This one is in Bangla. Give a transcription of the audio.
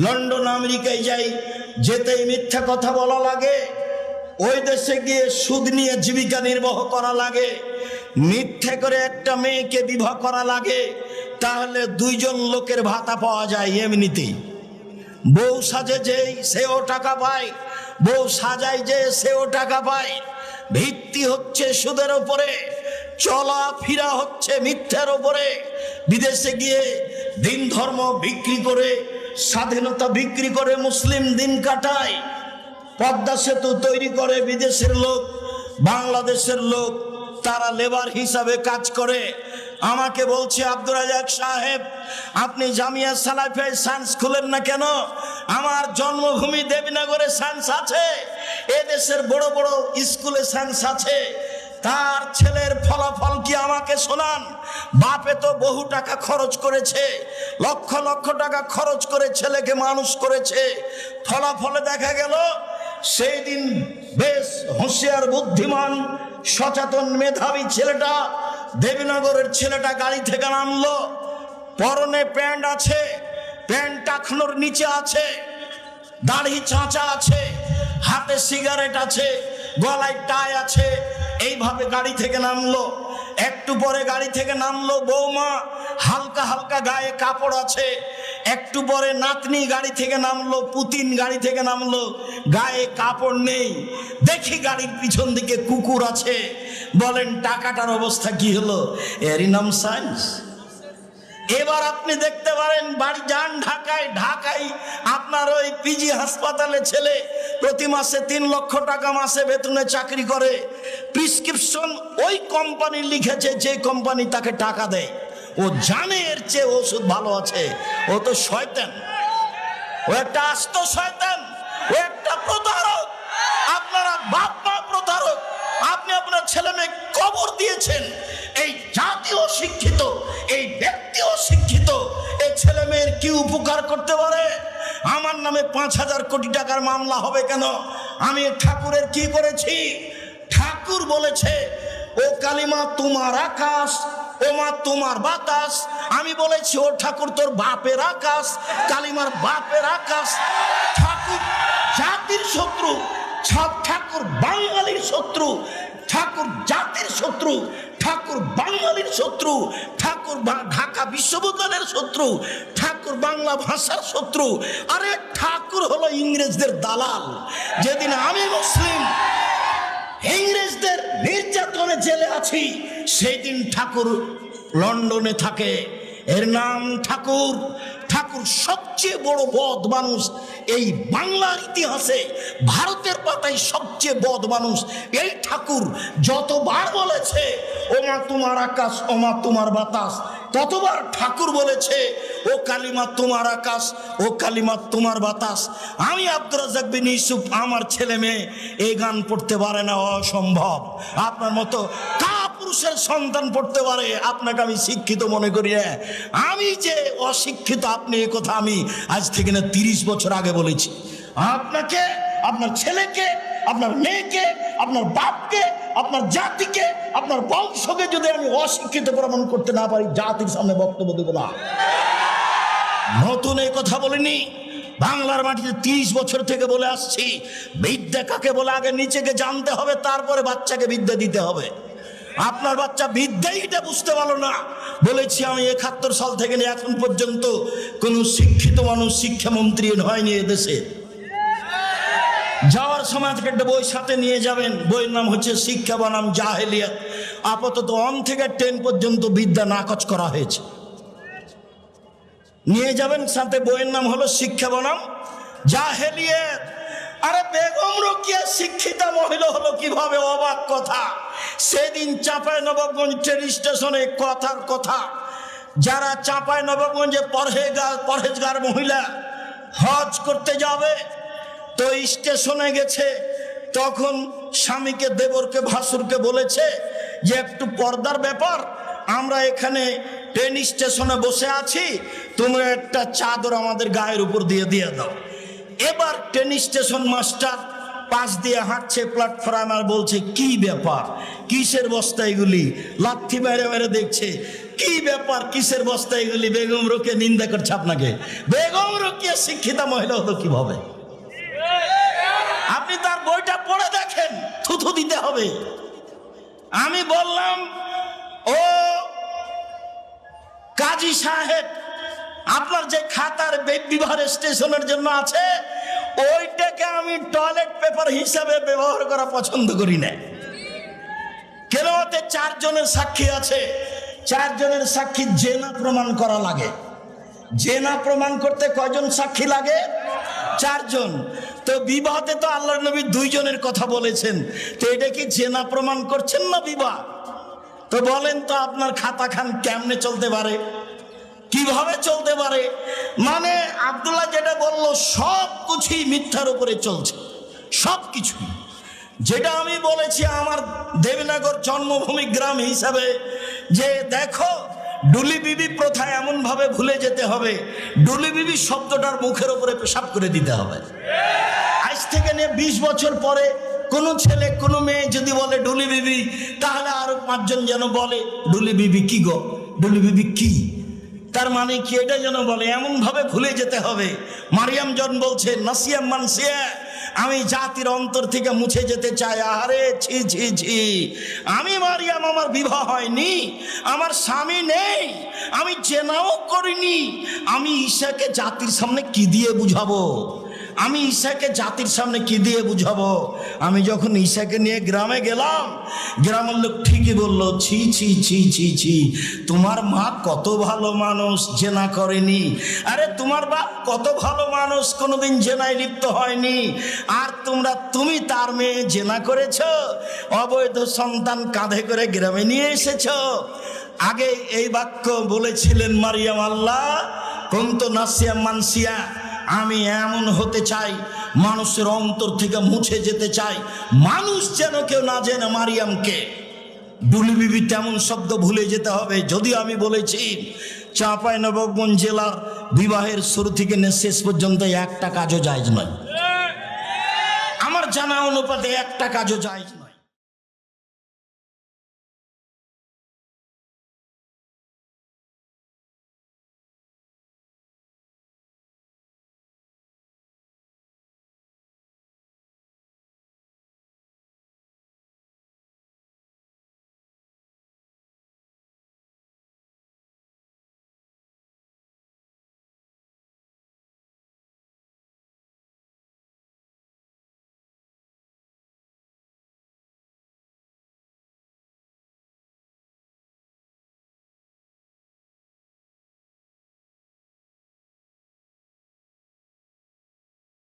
লন্ডন, আমেরিকায় যাই, যেতেই মিথ্যা কথা বলা লাগে। ওই দেশে গিয়ে সুদ নিয়ে জীবিকা নির্বাহ করা লাগে। মিথ্যে করে একটা মেয়েকে বিবাহ করা লাগে, তাহলে দুইজন লোকের ভাতা পাওয়া যায় এমনিতেই। বউ সাজে যে সেও টাকা পায়। বউ সাজায় যে, সেও টাকা পায়। ভিত্তি হচ্ছে সুদের উপরে চলা ফিরা হচ্ছে মিথ্যার উপরে। বিদেশে গিয়ে দিন ধর্ম বিক্রি করে স্বাধীনতা বিক্রি করে মুসলিম দিন কাটায়। পদ্মা সেতু তৈরি করে বিদেশের লোক, বাংলাদেশের লোক, তারা লেবার হিসাবে কাজ করে। আমাকে বলছে আব্দুর রাজাক সাহেব, আপনি জামিয়া সালাফে সায়েন্স খুলেন না কেন? আমার জন্মভূমি দেবীনগরে সায়েন্স আছে এ দেশের বড় বড় স্কুলে সায়েন্স আছে। তার ছেলের ফলাফল কি আমাকে শোনান? বাপে তো বহু টাকা খরচ করেছে, লক্ষ লক্ষ টাকা খরচ করে ছেলেকে মানুষ করেছে। ফলাফলে দেখা গেল, সেই দিন বেশ হুঁশিয়ার, বুদ্ধিমান, সচেতন মেধাবী ছেলেটা দেবীনগরের ছেলেটা গাড়ি থেকে নামলো। পরনে প্যান্ট আছে, প্যান্ট টাকনোর নিচে আছে, দাড়ি চাঁচা আছে, হাতে সিগারেট আছে, গলায় টাই আছে এইভাবে গাড়ি থেকে নামলো। একটু পরে গাড়ি থেকে নামলো বৌমা। হালকা হালকা গায়ে কাপড় আছে। একটু পরে নাতনি গাড়ি থেকে নামলো, পুতিন গাড়ি থেকে নামলো। গায়ে কাপড় নেই। দেখি গাড়ির পিছন দিকে কুকুর আছে। বলেন, টাকাটার অবস্থা কি হলো? এরই নাম সায়েন্স। এবার আপনি দেখতে পারেন, বাড়ি যান ঢাকায়। ঢাকায় আপনার ওই পিজি হাসপাতালে ছেলে প্রতি মাসে তিন লক্ষ টাকা মাসে বেতনে চাকরি করে। প্রিসক্রিপশন ওই কোম্পানি লিখেছে, যে কোম্পানি তাকে টাকা দেয়। ও জানে এর চেয়ে ওষুধ ভালো আছে। ও তো শয়তান। ও একটা আস্ত শয়তান। ও একটা প্রতারক। আপনারা বাপ মা প্রতারক। আপনি আপনার ছেলে মেয়ে কবর দিয়েছেন। এই জাতি অশিক্ষিত এই ব্যক্তি অশিক্ষিত এই ছেলে মেয়ের কি উপকার করতে পারে? আমার নামে পাঁচ হাজার কোটি টাকার মামলা হবে কেন? আমি ঠাকুরের কি করেছি? ঠাকুর বলেছে, ও কালিমা, তোমার আকাশ, ও মা, তোমার বাতাস। আমি বলেছি, ও ঠাকুর, তোর বাপের আকাশ, কালিমার বাপের আকাশ। ঠাকুর জাতির শত্রু ঠাকুর বাঙালির শত্রু, ঠাকুর জাতির শত্রু ঠাকুর বাঙালির শত্রু, ঠাকুর ঢাকা বিশ্ববিদ্যালয়ের শত্রু, ঠাকুর বাংলা ভাষার শত্রু। আরে ঠাকুর হলো ইংরেজদের দালাল। যেদিন আমি মুসলিম, ইংরেজদের নির্যাতনে জেলে আছি সেই দিন ঠাকুর লন্ডনে থাকে। এর নাম ঠাকুর। ঠাকুর সবচেয়ে বড় বদ মানুষ এই বাংলার ইতিহাসে ভারতের পাতায় সবচেয়ে বদ মানুষ এই ঠাকুর যতবার বলেছে, ওমা তোমার আকাশ, ওমা তোমার বাতাস, ততবার ঠাকুর বলেছে, ও কালিমা তোমার আকাশ, ও কালিমা তোমার বাতাস। আমি আব্দুর রাজাক ইউসুফ, আমার ছেলে মেয়ে, এই গান পড়তে পারে না, অসম্ভব। আপনার মতো কা পুরুষের সন্তান পড়তে পারে, আপনাকে আমি শিক্ষিত মনে করি না। আমি যে অশিক্ষিত, আপনি এ কথা আমি আজ থেকে না তিরিশ বছর আগে বলেছি। আপনাকে, আপনার ছেলেকে, আপনার মেয়েকে, আপনার বাপকে, আপনার জাতিকে, আপনার বংশকে যদি আমি অশিক্ষিত প্রমাণ করতে না পারি, জাতির সামনে বক্তব্য দেবো না। নতুন এই কথা বলিনি। বাংলার মাটিতে তিরিশ বছর থেকে বলে আসছি, বিদ্যা কাকে বলে আগে নিচেকে জানতে হবে, তারপরে বাচ্চাকে বিদ্যা দিতে হবে। আপনার বাচ্চা বিদ্যাই এটা বুঝতে পারল না। বলেছি, আমি একাত্তর সাল থেকে এখন পর্যন্ত কোনো শিক্ষিত মানুষ, শিক্ষামন্ত্রী হয়নি এদেশে। যাওয়ার সময় একটা বই সাথে নিয়ে যাবেন। বইয়ের নাম হচ্ছে শিক্ষা বনাম জাহেলিয়াত। আপাতত অন থেকে টেন পর্যন্ত বিদ্যা নাকচ করা হয়েছে। নিয়ে যাবেন সাথে, বইয়ের নাম হলো শিক্ষা বনাম জাহেলিয়াত। আরে বেগম রোকিয়া শিক্ষিতা মহিলা হলো কীভাবে অবাক কথা? সেদিন চাঁপায় নবগঞ্জ ট্রেন স্টেশনে কথার কথা। যারা চাঁপায় নবগঞ্জে পরহেগার পরহেজগার মহিলা হজ করতে যাবে, তো স্টেশনে গেছে। তখন স্বামীকে, দেবরকে, ভাসুরকে বলেছে যে, একটু পর্দার ব্যাপার, আমরা এখানে ট্রেন স্টেশনে বসে আছি, তোমরা একটা চাদর আমাদের গায়ের উপর দিয়ে দিয়ে দাও। এবার ট্রেন স্টেশন মাস্টার পাশ দিয়ে হাঁটছে প্ল্যাটফর্ম আর বলছে, কি ব্যাপার? কিসের বস্তা এগুলি? লাথি মেরে মেরে দেখছে, কি ব্যাপার? কিসের বস্তা এগুলি? বেগম রোকে নিন্দা করছে আপনাকে। বেগম রোকিয়া শিক্ষিতা মহিলা হলো কীভাবে? আপনি তার বইটা পড়ে দেখেন, থুথু দিতে হবে। আমি বললাম, ও কাজী সাহেব আপনার যে খাতার বে- বিবাহ স্টেশনের জন্য আছে, ওইটাকে আমি টয়লেট পেপার হিসাবে ব্যবহার করা পছন্দ করি না কেন ওতে চারজনের সাক্ষী আছে? চারজনের সাক্ষী জেনা প্রমাণ করা লাগে। জেনা প্রমাণ করতে কয়জন সাক্ষী লাগে? চারজন। তো বিবাহতে তো আল্লাহ নবী দুইজনের কথা বলেছেন। তো এটা কি জেনা প্রমাণ করছেন না বিবাহ? তো বলেন তো আপনার খাতা খান কেমনে চলতে পারে? কীভাবে চলতে পারে? মানে আব্দুল্লাহ যেটা বলল, সব কিছুই মিথ্যার উপরে চলছে। সব কিছুই। যেটা আমি বলেছি আমার দেবনগর জন্মভূমি গ্রাম হিসাবে, যে দেখো, ডুলি বিবি প্রথা এমন ভাবে ভুলে যেতে হবে। ডুলি বিবি শব্দটার মুখের উপরে পেশাব করে দিতে হবে। আজ থেকে নিয়ে বিশ বছর পরে কোনো ছেলে, কোনো মেয়ে যদি বলে ডুলি বিবি, তাহলে আরও পাঁচজন যেন বলে, ডুলি বিবি কি গো? ডুলি বিবি কি? তার মানে কি এটা যেন বলে? এমন ভাবে ভুলে যেতে হবে। মারিয়াম জন বলছে, নাসিয়াম মানসিয়া আমি জাতির অন্তর থেকে মুছে যেতে চাই। আরে ছি ছি ছি। আমি মারিয়াম, আমার বিবাহ হয়নি। আমার স্বামী নেই। আমি চেনাও করিনি। আমি ঈশাকে জাতির সামনে কি দিয়ে বুঝাবো? আমি ঈশাকে জাতির সামনে কি দিয়ে বুঝাবো? আমি যখন ঈশাকে নিয়ে গ্রামে গেলাম, গ্রামের লোক ঠিকই বলল, ছি ছি ছি ছি ছি, তোমার মা কত ভালো মানুষ, জেনা করেনি। আরে, তোমার বাপ কত ভালো মানুষ, কোনোদিন জেনায় লিপ্ত হয়নি। আর তোমরা, তুমি তার মেয়ে জেনা করেছ, অবৈধ সন্তান কাঁধে করে গ্রামে নিয়ে এসেছ। আগে এই বাক্য বলেছিলেন মারিয়াম আল্লাহ, কন্ত নাসিয়া মানসিয়া। আমি এমন হতে চাই মানুষের অন্তর থেকে মুছে যেতে চাই মানুষ যেন কেউ না জেনে মারিয়ামকে। ডুলি বিবি তেমন শব্দ ভুলে যেতে হবে যদিও আমি বলেছি চাঁপাই নবাবগঞ্জ জেলার বিবাহের শুরু থেকে শেষ পর্যন্ত একটা কাজও জায়জ নয়। আমার জানা অনুপাতে একটা কাজও যায়